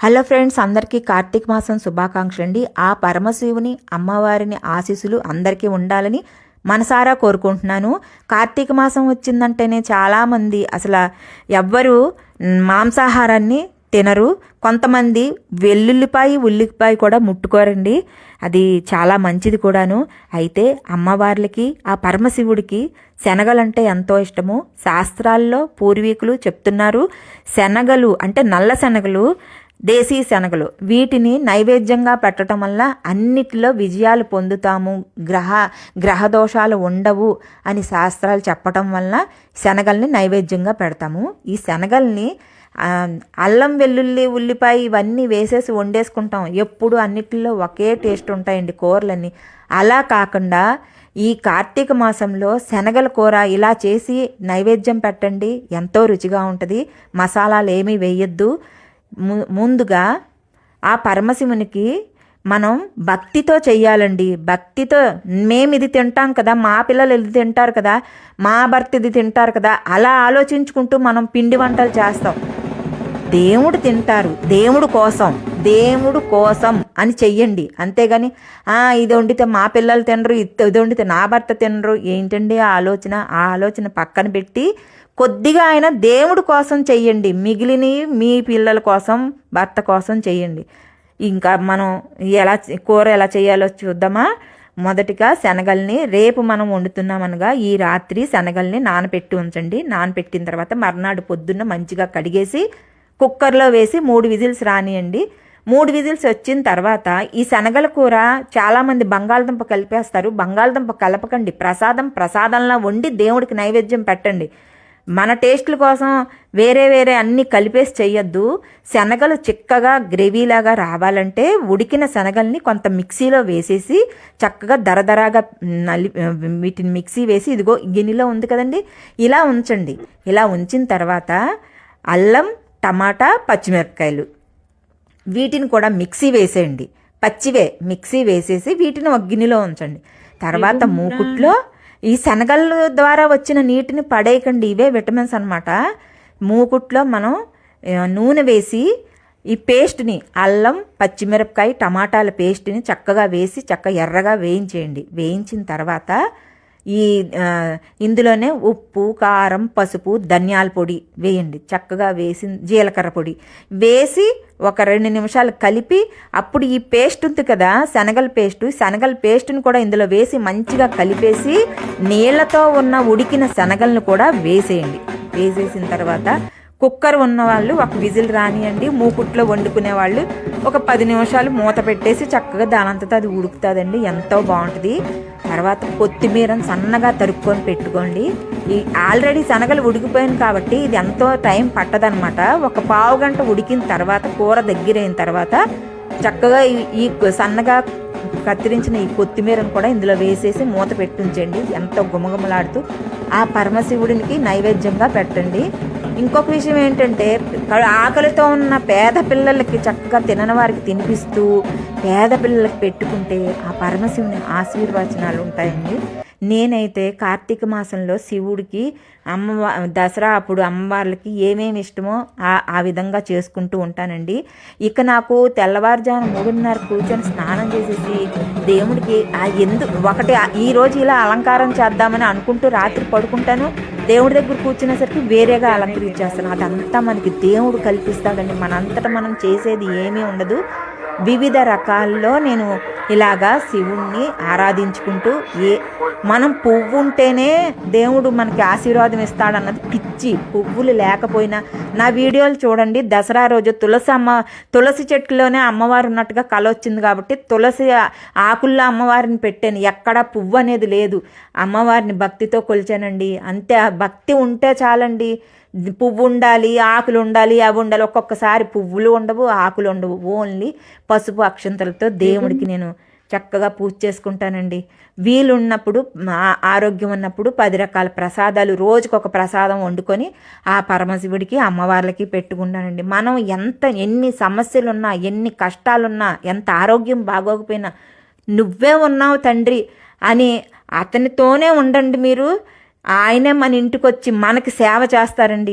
Hello friends అందరికీ కార్తీక మాసం శుభాకాంక్షలు అండి ఆ పరమశివుని అమ్మవారిని ఆశీస్సులు అందరికీ ఉండాలని మనసారా కోరుకుంటున్నాను. కార్తీక మాసం వచ్చిందంటేనే చాలామంది అసలు ఎవ్వరు మాంసాహారాన్ని తినరు. కొంతమంది వెల్లుల్లిపాయ ఉల్లిపాయ కూడా ముట్టుకోరండి. అది చాలా మంచిది కూడాను. అయితే అమ్మవార్లకి ఆ పరమశివుడికి శనగలంటే ఎంతో ఇష్టము. శాస్త్రాల్లో పూర్వీకులు చెప్తున్నారు శనగలు అంటే నల్ల శనగలు దేశీ శనగలు. వీటిని నైవేద్యంగా పెట్టడం వల్ల అన్నిటిలో విజయాలు పొందుతాము. గ్రహ గ్రహ దోషాలు ఉండవు అని శాస్త్రాలు చెప్పటం వల్ల శనగల్ని నైవేద్యంగా పెడతాము. ఈ శనగల్ని అల్లం వెల్లుల్లి ఉల్లిపాయ ఇవన్నీ వేసేసి వండేసుకుంటాం. ఎప్పుడు అన్నిటిలో ఒకే టేస్ట్ ఉంటాయండి కూరలన్నీ. అలా కాకుండా ఈ కార్తీక మాసంలో శనగల కూర ఇలా చేసి నైవేద్యం పెట్టండి. ఎంతో రుచిగా ఉంటుంది. మసాలాలు ఏమీ వేయొద్దు. ముందుగా ఆ పరమశివునికి మనం భక్తితో చెయ్యాలండి. భక్తితో మేము ఇది తింటాం కదా మా పిల్లలు ఇది తింటారు కదా మా భర్త ఇది తింటారు కదా అలా ఆలోచించుకుంటూ మనం పిండి వంటలు చేస్తాం. దేవుడు తింటారు దేవుడు కోసం దేవుడు కోసం. అని చెయ్యండి. అంతేగాని ఇది వండితే మా పిల్లలు తినరు ఇది వండితే నా భర్త తినరు. ఏంటండి ఆ ఆలోచన? ఆ ఆలోచన పక్కన పెట్టి కొద్దిగా ఆయన దేవుడు కోసం చెయ్యండి. మిగిలినవి మీ పిల్లల కోసం భర్త కోసం చెయ్యండి. ఇంకా మనం ఎలా కూర ఎలా చేయాలో చూద్దామా? మొదటిగా శనగల్ని రేపు మనం వండుతున్నామనగా ఈ రాత్రి శనగల్ని నానపెట్టి ఉంచండి. నానపెట్టిన తర్వాత మర్నాడు పొద్దున్న మంచిగా కడిగేసి కుక్కర్లో వేసి మూడు విజిల్స్ రానియండి. మూడు విజిల్స్ వచ్చిన తర్వాత ఈ శనగల కూర చాలామంది బంగాళదుంప కలిపేస్తారు. బంగాళదుంప కలపకండి. ప్రసాదం ప్రసాదంలా వండి దేవుడికి నైవేద్యం పెట్టండి. మన టేస్ట్ల కోసం వేరే వేరే అన్నీ కలిపేసి చెయ్యొద్దు. శనగలు చిక్కగా గ్రేవీలాగా రావాలంటే ఉడికిన శనగల్ని కొంత మిక్సీలో వేసేసి చక్కగా దరదరాగా నలి వీటిని మిక్సీ వేసి ఇదిగో గిన్నెలో ఉంది కదండి ఇలా ఉంచండి. ఇలా ఉంచిన తర్వాత అల్లం టమాటా పచ్చిమిరపకాయలు. వీటిని కూడా మిక్సీ వేసేయండి. పచ్చివే మిక్సీ వేసేసి వీటిని ఒక గిన్నెలో ఉంచండి. తర్వాత మూకుట్లో ఈ శనగల ద్వారా వచ్చిన నీటిని పడేయకండి. ఇవే విటమిన్స్ అనమాట మూకుట్లో మనం నూనె వేసి ఈ పేస్ట్ని అల్లం పచ్చిమిరపకాయ టమాటాల పేస్ట్ని చక్కగా వేసి చక్కగా ఎర్రగా వేయించేయండి. వేయించిన తర్వాత ఈ ఇందులోనే ఉప్పు కారం పసుపు ధనియాల పొడి వేయండి. చక్కగా వేసి జీలకర్ర పొడి వేసి ఒక రెండు నిమిషాలు కలిపి అప్పుడు ఈ పేస్ట్ ఉంది కదా శనగల పేస్టు. శనగల పేస్ట్ని కూడా ఇందులో వేసి మంచిగా కలిపేసి నీళ్ళతో ఉన్న ఉడికిన శనగలను కూడా వేసేయండి. వేసేసిన తర్వాత కుక్కర్ ఉన్నవాళ్ళు ఒక విజిల్ రానియండి. మూకుట్లో వండుకునే వాళ్ళు ఒక పది నిమిషాలు మూత పెట్టేసి చక్కగా దానంతటా అది ఉడుకుతుందండి. ఎంతో బాగుంటుంది. తర్వాత కొత్తిమీరను సన్నగా తరుక్కొని పెట్టుకోండి. ఈ ఆల్రెడీ శనగలు ఉడికిపోయాను కాబట్టి ఇది ఎంతో టైం పట్టదనమాట ఒక పావు గంట ఉడికిన తర్వాత కూర దగ్గరైన తర్వాత చక్కగా ఈ సన్నగా కత్తిరించిన ఈ కొత్తిమీరను కూడా ఇందులో వేసేసి మూత పెట్టుంచండి. ఎంతో గుమగుమలాడుతూ ఆ పరమశివుడికి నైవేద్యంగా పెట్టండి. ఇంకొక విషయం ఏంటంటే ఆకలితో ఉన్న పేద పిల్లలకి చక్కగా తినని వారికి తినిపిస్తూ పేద పిల్లలకు పెట్టుకుంటే ఆ పరమశివుని ఆశీర్వచనాలు ఉంటాయండి నేనైతే కార్తీక మాసంలో శివుడికి అమ్మవా దసరా అప్పుడు అమ్మవార్లకి ఏమేమి ఇష్టమో ఆ ఆ విధంగా చేసుకుంటూ ఉంటానండి. ఇక నాకు తెల్లవారుజాము మూడున్నర కూర్చొని స్నానం చేసేసి దేవుడికి ఆ ఎందు ఒకటి ఈరోజు ఇలా అలంకారం చేద్దామని అనుకుంటూ రాత్రి పడుకుంటాను. దేవుడి దగ్గర కూర్చునేసరికి వేరేగా అలంకరించేస్తాను. అదంతా మనకి దేవుడు కల్పిస్తాడండి. మనంతటా మనం చేసేది ఏమీ ఉండదు. వివిధ రకాల్లో నేను ఇలాగా శివుణ్ణి ఆరాధించుకుంటూ ఏ మనం పువ్వు ఉంటేనే దేవుడు మనకి ఆశీర్వాదం ఇస్తాడన్నది పిచ్చి. పువ్వులు లేకపోయినా నా వీడియోలు చూడండి. దసరా రోజు తులసి అమ్మ తులసి చెట్టులోనే అమ్మవారు ఉన్నట్టుగా కలొచ్చింది కాబట్టి తులసి ఆకుల్లో అమ్మవారిని పెట్టాను. ఎక్కడ పువ్వు అనేది లేదు. అమ్మవారిని భక్తితో కొలిచానండి. అంతే. భక్తి ఉంటే చాలండి. పువ్వు ఉండాలి ఆకులు ఉండాలి అవి ఉండాలి. ఒక్కొక్కసారి పువ్వులు ఉండవు ఆకులు ఉండవు. ఓన్లీ పసుపు అక్షంతలతో దేవుడికి నేను చక్కగా పూజ చేసుకుంటానండి. వీలున్నప్పుడు ఆరోగ్యం ఉన్నప్పుడు పది రకాల ప్రసాదాలు రోజుకొక ప్రసాదం వండుకొని ఆ పరమశివుడికి అమ్మవార్లకి పెట్టుకుంటానండి. మనం ఎంత ఎన్ని సమస్యలున్నా ఎన్ని కష్టాలున్నా ఎంత ఆరోగ్యం బాగోకపోయినా నువ్వే ఉన్నావు తండ్రి అని అతనితోనే ఉండండి మీరు. ఆయనే మన ఇంటికి వచ్చి మనకి సేవ చేస్తారండి.